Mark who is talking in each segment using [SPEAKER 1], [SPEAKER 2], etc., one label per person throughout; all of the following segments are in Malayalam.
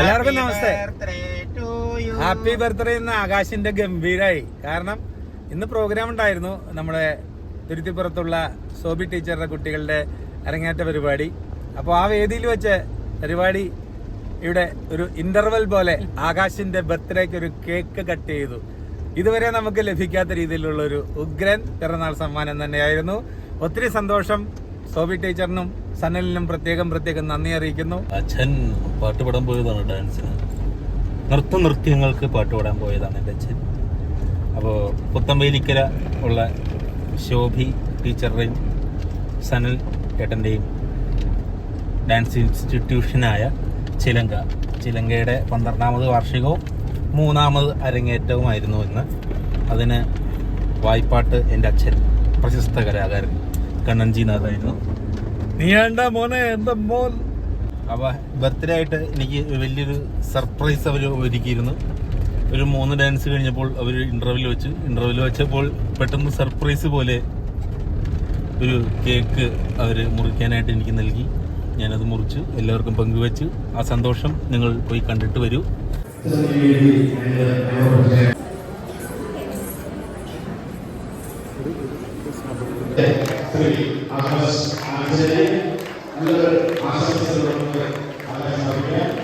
[SPEAKER 1] എല്ലാവർക്കും നമസ്തേ. ഹാപ്പി ബർത്ത്ഡേ എന്ന ആകാശിന്റെ ഗംഭീരായി. കാരണം ഇന്ന് പ്രോഗ്രാം ഉണ്ടായിരുന്നു നമ്മുടെ തുരുത്തിപ്പുറത്തുള്ള സോബി ടീച്ചറുടെ കുട്ടികളുടെ അരങ്ങേറ്റ പരിപാടി. അപ്പോൾ ആ വേദിയിൽ വെച്ച് പരിപാടി ഇവിടെ ഒരു ഇന്റർവെൽ പോലെ ആകാശിന്റെ ബർത്ത്ഡേക്ക് ഒരു കേക്ക് കട്ട് ചെയ്തു. ഇതുവരെ നമുക്ക് ലഭിക്കാത്ത രീതിയിലുള്ള ഒരു ഉഗ്രൻ പിറന്നാൾ സമ്മാനം തന്നെയായിരുന്നു. ഒത്തിരി സന്തോഷം സോബി ടീച്ചറിനും സനലിനും പ്രത്യേകം പ്രത്യേകം നന്ദി അറിയിക്കുന്നു.
[SPEAKER 2] അച്ഛൻ പാട്ട് പാടാൻ പോയതാണ് ഡാൻസിന് നൃത്ത നൃത്യങ്ങൾക്ക് പാട്ട് പാടാൻ പോയതാണ് എന്റെ അച്ഛൻ. അപ്പോൾ പുത്തമ്പേലിക്കര ഉള്ള ശോഭി ടീച്ചറുടെയും സനൽ ഏട്ടന്റെയും ഡാൻസ് ഇൻസ്റ്റിറ്റ്യൂഷനായ ചിലങ്ക. ചിലങ്കയുടെ പന്ത്രണ്ടാമത് വാർഷികവും മൂന്നാമത് അരങ്ങേറ്റവുമായിരുന്നു ഇന്ന്. അതിന് വായ്പാട്ട് എന്റെ അച്ഛൻ പ്രശസ്ത കലാകാരൻ കണ്ണൻജിനാഥായിരുന്നു
[SPEAKER 1] നീ വേണ്ട മോനെ എന്താ മോൻ?
[SPEAKER 2] അപ്പൊ ബർത്ത്ഡേ ആയിട്ട് എനിക്ക് വലിയൊരു സർപ്രൈസ് അവർ ഒരുക്കിയിരുന്നു. ഒരു മൂന്ന് ഡാൻസ് കഴിഞ്ഞപ്പോൾ അവർ ഇന്റർവ്യൂൽ വെച്ച്. ഇന്റർവ്യൂൽ വെച്ചപ്പോൾ പെട്ടെന്ന് സർപ്രൈസ് പോലെ ഒരു കേക്ക് അവർ മുറിക്കാനായിട്ട് എനിക്ക് നൽകി. ഞാനത് മുറിച്ചു എല്ലാവർക്കും പങ്കുവെച്ച്. ആ സന്തോഷം നിങ്ങൾ പോയി കണ്ടിട്ട് വരൂ.
[SPEAKER 1] 저희
[SPEAKER 3] 아가씨
[SPEAKER 1] 아들의 우리를 아가씨로 아가씨하게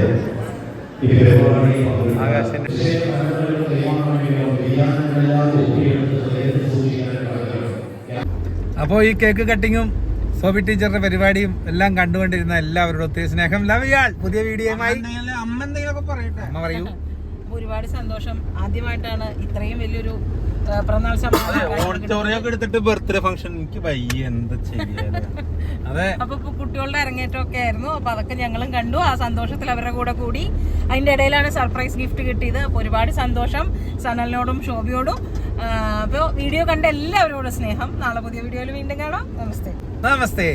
[SPEAKER 1] അപ്പോൾ ഈ കേക്ക് കട്ടിങ്ങും സോബി ടീച്ചറുടെ പരിപാടിയും എല്ലാം കണ്ടുകൊണ്ടിരുന്ന എല്ലാവരോടും ഒത്തിരി സ്നേഹം. ലവ് ഇയാൾ പുതിയ വീഡിയോയുമായി
[SPEAKER 4] അമ്മ എന്തെങ്കിലും പറയട്ടെ.
[SPEAKER 1] അമ്മ പറയൂ.
[SPEAKER 5] ഒരുപാട് സന്തോഷം. ആദ്യമായിട്ടാണ് ഇത്രയും വലിയൊരു പിറന്നാൾ
[SPEAKER 2] ഓഡിറ്റോറിയം ഒക്കെ എടുത്തിട്ട് ബർത്ത്ഡേ ഫംഗ്ഷൻ എനിക്ക് വയ്യ എന്താ ചെയ്യാ
[SPEAKER 1] അതെ.
[SPEAKER 5] അപ്പൊ കുട്ടികളുടെ അരങ്ങേറ്റം ഒക്കെ ആയിരുന്നു. അപ്പൊ അതൊക്കെ ഞങ്ങളും കണ്ടു. ആ സന്തോഷത്തിൽ അവരുടെ കൂടെ കൂടി അതിന്റെ ഇടയിലാണ് സർപ്രൈസ് ഗിഫ്റ്റ് കിട്ടിയത്. അപ്പൊ ഒരുപാട് സന്തോഷം സനലിനോടും ശോഭയോടും. അപ്പോൾ അപ്പൊ വീഡിയോ കണ്ട എല്ലാവരോടും സ്നേഹം. നാളെ പുതിയ വീഡിയോയിൽ വീണ്ടും കാണാം. നമസ്തേ.
[SPEAKER 1] നമസ്തേ.